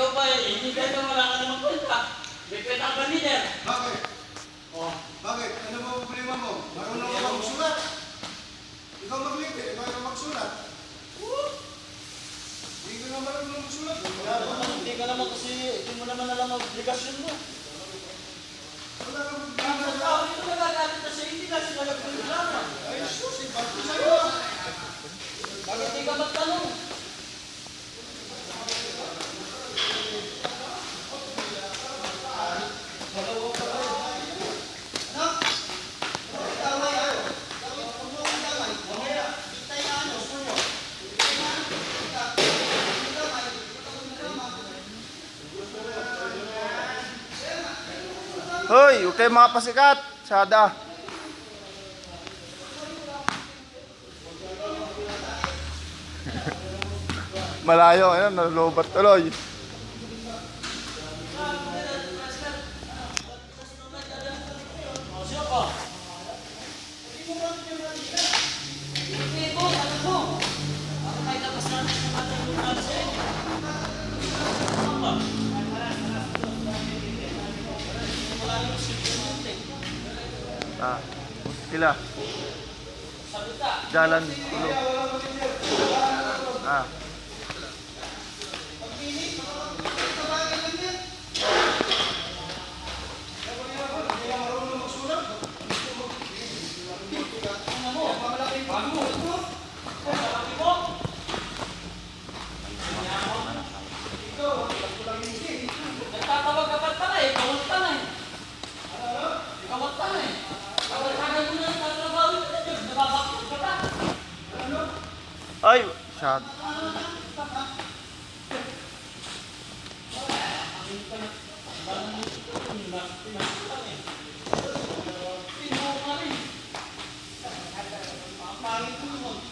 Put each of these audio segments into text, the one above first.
ikaw pa eh? Hindi ka ito wala ka namang kwenta. May kwenta ka leader? Bakit? Oh. Bakit? Ano ba problema mo? Marunong ka magsulat? Ikaw maglipit, ikaw ang magsulat. Hindi ka naman marunong magsulat. Naman, Hindi ka naman kasi, hindi mo naman alam ang obligasyon mo. wala kang Ang problema. tao dito nagagalit na sa hindi kasi nagagulama. Ay, sus, iba ko sa'yo. Bakit hindi ka magtanong? Hoy, kayong mga pasikat. Syada. Malayo, ayun, nalubat tuloy. Ah, sila. Jalan tulog. Ah. Nagtatawag Ay! Shot.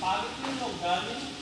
Pangit mo.